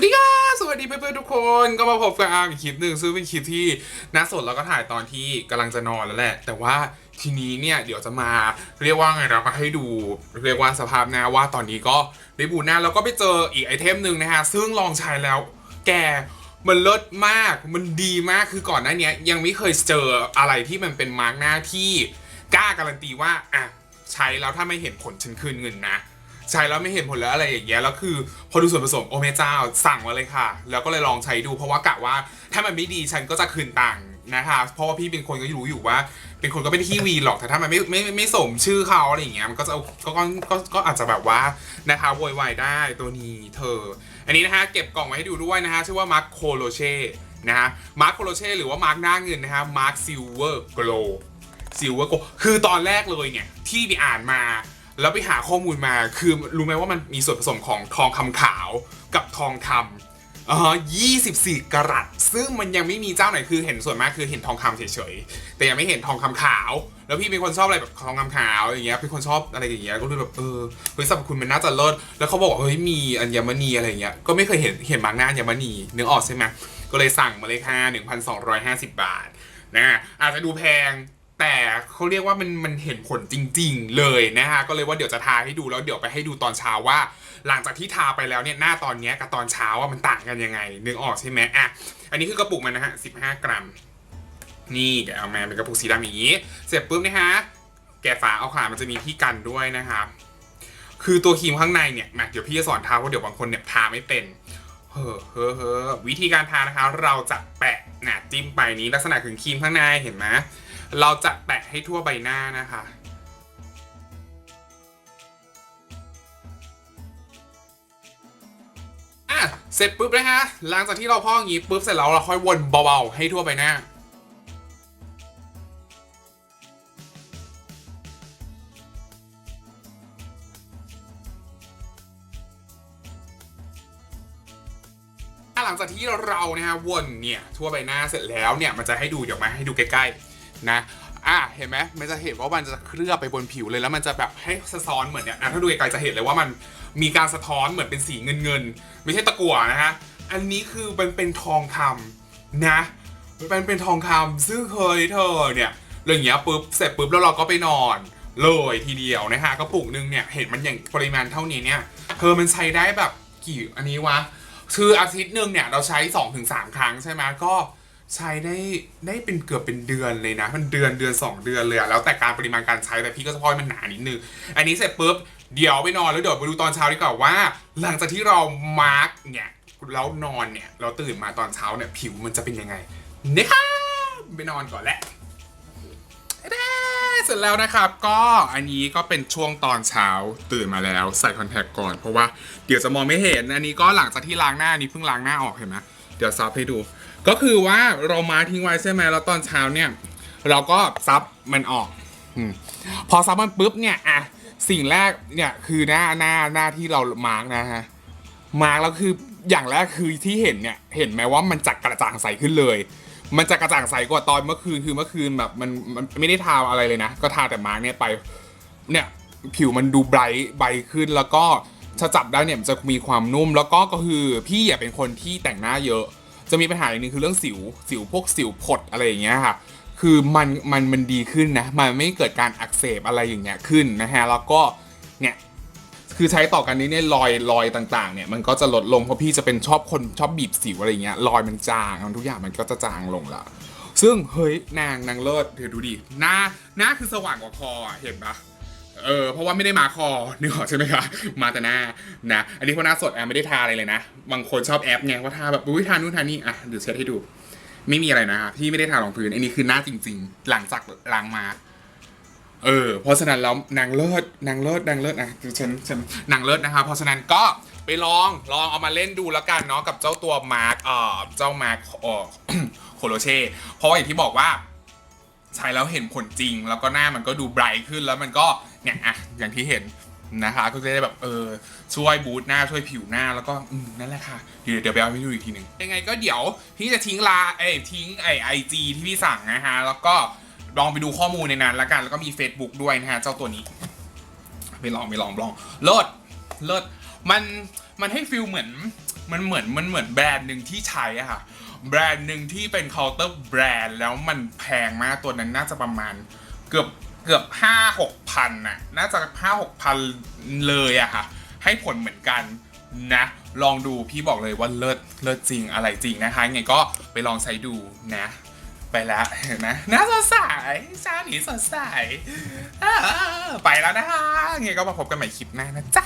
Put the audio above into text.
วัสดีครับสวัสดีเพื่อนๆทุกคนก็มาพบกับอาร์มอีกคลิปหนึ่งซึ่งเป็นคลิปที่น่าสดแล้วก็ถ่ายตอนที่กำลังจะนอนแล้วแหละ แต่ว่าทีนี้เนี่ยเดี๋ยวจะมาเรียกว่าไงนะมาให้ดูเรียกว่าสภาพหน้าว่าตอนนี้ก็ได้บูทหน้าแล้วก็ไปเจออีกไอเทมหนึ่งนะฮะซึ่งลองใช้แล้วแกมันเลิศมากมันดีมากคือก่อนหน้านี้ยังไม่เคยเจออะไรที่มันเป็นมาร์กหน้าที่กล้าการันตีว่าอะใช้แล้วถ้าไม่เห็นผลฉันคืนเงินนะ ใช้แล้วไม่เห็นผลแล้วอะไรอย่างเงี้ยแล้วคือพอดูส่วนผสมโอเมจ้าสั่งมาเลยค่ะ แล้วก็เลยลองใช้ดูเพราะว่ากะว่าถ้ามันไม่ดีฉันก็จะคืนตังค์นะคะเพราะว่าพี่เป็นคนก็รู้อยู่ว่า เป็นคนก็ไม่ได้ขี้วีหรอกแต่ถ้ามันไม่ไม่ไม่สมชื่อเขาอะไรอย่างเงี้ยมันก็จะก็ก็ก็ก็อาจจะแบบว่านะคะโวยวายได้ตัวนี้เธอ อันนี้นะฮะเก็บกล่องไว้ให้ดูด้วยนะฮะชื่อว่ามาร์คโคโลเช่นะฮะมาร์คโคโลเช่หรือว่ามาร์คหน้าเงินนะฮะมาร์คซิลเวอร์โกลซิลเวอร์โกลคือตอนแรกเลยเนี่ยที่ไปอ่านมา แล้วไปหาข้อมูลมาคือรู้ไหมว่ามันมีส่วนผสมของทองคำขาวกับทองคำอ๋อ24กะรัต ซึ่งมันยังไม่มีเจ้าไหนคือเห็นส่วนมากคือเห็นทองคำเฉยๆ แต่ยังไม่เห็นทองคำขาว แล้วพี่เป็นคนชอบอะไรแบบทองคำขาวอย่างเงี้ย เป็นคนชอบอะไรอย่างเงี้ย ก็เลยแบบเออ เฮ้ยสรรพคุณมันน่าจะเลิศ แล้วเขาบอกว่าเฮ้ยมีอัญมณีอะไรเงี้ย ก็ไม่เคยเห็นเห็นบางหน้าอัญมณีนึกออกใช่ไหมก็เลยสั่งมาเลยค่ะ1,250 บาทนะอาจจะดูแพง แต่เขาเรียกว่ามันมันเห็นผลจริง ๆ เลยนะฮะก็เลยว่าเดี๋ยวจะทาให้ดูแล้วเดี๋ยวไปให้ดูตอนเช้าว่า หลังจากที่ทาไปแล้วเนี่ยหน้าตอนเนี้ยกับตอนเช้าว่ามันต่างกันยังไงนึกออกใช่ไหมอะอันนี้คือกระปุกมันนะฮะ15กรัม นี่เดี๋ยวเอามาเป็นกระปุกสีดำอย่างนี้ เสร็จปุ๊บนะฮะแกะฝาเอาขามันจะมีที่กันด้วยนะครับคือตัวครีมข้างในเนี่ยมาเดี๋ยวพี่จะสอนทาเพราะเดี๋ยวบางคนเนี่ยทาไม่เป็นเฮ้อเฮ้อเฮ้อวิธีการทานะคะ เราจะแปะหนาจิ้มไปนี้ลักษณะคือครีมข้างในเห็นไหม เราจะแปะให้ทั่วใบหน้านะคะอะเสร็จปุ๊บนะฮะหลังจากที่เราพอกอย่างนี้ปุ๊บเสร็จแล้วเราค่อยวนเบาๆให้ทั่วใบหน้าหลังจากที่เรานะฮะวนเนี่ยทั่วใบหน้าเสร็จแล้วเนี่ยมันจะให้ดูเดี๋ยวมาให้ดูใกล้ๆ นะอะเห็นไหมมันจะเห็นว่ามันจะเคลือบไปบนผิวเลยแล้วมันจะแบบให้สะท้อนเหมือนเนี่ยอะถ้าดูไกลๆจะเห็นเลยว่ามันมีการสะท้อนเหมือนเป็นสีเงินเงินไม่ใช่ตะกั่วนะฮะอันนี้คือมันเป็นทองคำนะมันเป็นทองคำซึ่งเคยเธอเนี่ยเรื่องเงี้ยปุ๊บเสร็จปุ๊บแล้วเราก็ไปนอนเลยทีเดียวนะฮะกระปุกนึงเนี่ยเห็นมันอย่างปริมาณเท่านี้เนี่ยเธอมันใช้ได้แบบกี่อันนี้วะคืออาทิตย์หนึ่งเนี่ยเราใช้ 2-3 ครั้งใช่ไหมก็ ใช้ได้ได้เป็นเกือบเป็นเดือนเลยนะ มันเดือนเดือน 2 เดือนเลยอะแล้วแต่การปริมาณการใช้แต่พี่ก็จะพอยมันหนานิดนึง อันนี้เสร็จปุ๊บเดี๋ยวไปนอนแล้วเดี๋ยวไปดูตอนเช้าดีกว่าว่า หลังจากที่เรามาร์กเนี่ยแล้วนอนเนี่ยเราตื่นมาตอนเช้าเนี่ยผิวมันจะเป็นยังไงนะคะไปนอนก่อนแหละเสร็จแล้วนะครับก็อันนี้ก็เป็นช่วงตอนเช้าตื่นมาแล้วใส่คอนแทคก่อนเพราะว่าเดี๋ยวจะมองไม่เห็นอันนี้ก็หลังจากที่ล้างหน้านี้เพิ่งล้างหน้าออกเห็นไหม เดี๋ยวซับให้ดู ก็คือว่าเรามาทิ้งไว้ใช่ไหมแล้วตอนเช้าเนี่ย เราก็ซับมันออกอพอซับมันปุ๊บเนี่ยอะสิ่งแรกเนี่ยคือหน้าหน้าหน้าที่เรามาร์กนะฮะมาร์กแล้วคืออย่างแรกคือที่เห็นเนี่ยเห็นไหมว่ามันจักกระจ่างใสขึ้นเลย มันจะกระจ่างใสกว่าตอนเมื่อคืนคือเมื่อคืนแบบมันมันไม่ได้ทาอะไรเลยนะ ก็ทาแต่มาร์กเนี่ยไปเนี่ยผิวมันดูไบรท์ใบขึ้นแล้วก็ ถ้าจับได้เนี่ยมันจะมีความนุ่ม แล้วก็ก็คือพี่อย่าเป็นคนที่แต่งหน้าเยอะ จะมีปัญหาอย่างหนึงคือเรื่องสิว สิวพวกสิวผดอะไรอย่างเงี้ยค่ะ คือมันมันมันดีขึ้นนะ มันไม่เกิดการอักเสบอะไรอย่างเงี้ยขึ้นนะฮะ แล้วก็เนี่ยคือใช้ต่อกันนี้เนี่ยรอยรอยต่างๆ เนี่ยมันก็จะลดลงเพราะพี่จะเป็นชอบคนชอบบีบสิวอะไรเงี้ยรอยมันจางทุกอย่างมันก็จะจางลงละซึ่งเฮ้ยนางนางเลิศเดี๋ยวดูดิหน้าหน้าคือสว่างกว่าคอเห็นปะ เออเพราะว่าไม่ได้มาคอนึกออกใช่ไหมคะมาแต่หน้านะอันนี้เพราะหน้าสดแอมไม่ได้ทาอะไรเลยนะ บางคนชอบแอปไงว่าทาแบบอุ้ยทานู่นทานี่อะเดี๋ยวเช็ดให้ดู ไม่มีอะไรนะครับพี่ไม่ได้ทารองพื้นอันนี้คือหน้าจริง ๆ หลังจากล้างมา เออเพราะฉะนั้นแล้วนางเลิศนางเลิศนางเลิศนะคือฉันฉันนางเลิศนะคะเพราะฉะนั้นก็ไปลองลองเอามาเล่นดูแล้วกันเนาะกับเจ้าตัวมาร์กเอ่อเจ้ามาร์กเอ่อโคโลเช่เพราะว่าอย่างที่บอกว่า ใช้แล้วเห็นผลจริง แล้วก็หน้ามันก็ดูไบรท์ขึ้นแล้วมันก็เนี่ยอะอย่างที่เห็นนะคะ ก็จะได้แบบเออช่วยบูตหน้าช่วยผิวหน้าแล้วก็อืมนั่นแหละค่ะ เดี๋ยวเดี๋ยวไปเอาให้ดูอีกทีหนึ่งยังไงก็เดี๋ยวพี่จะทิ้งลาเอ้ยทิ้งไอไอจีที่พี่สั่งนะฮะแล้วก็ลองไปดูข้อมูลในนั้นล้วกันแล้วก็มี Facebook ด้วยนะฮะเจ้าตัวนี้ไปลองไปลองลองเลิศเลิศมันมันให้ฟิลเหมือน มันเหมือนมันเหมือนแบรนด์หนึ่งที่ใช้อะค่ะ แบรนด์หนึ่งที่เป็นเคาน์เตอร์แบรนด์แล้วมันแพงมากตัวนั้นน่าจะประมาณเกือบเกือบห้าหกพันน่ะน่าจะห้าหกพันเลยอะค่ะ ให้ผลเหมือนกันนะ ลองดูพี่บอกเลยว่าเลิศเลิศจริงอะไรจริงนะคะไงก็ไปลองใช้ดูนะ ไปแล้วเห็นไหมน่าสดใสชาหนีสดใสไปแล้วนะคะไงก็มาพบกันใหม่คลิปหน้านะจ๊ะ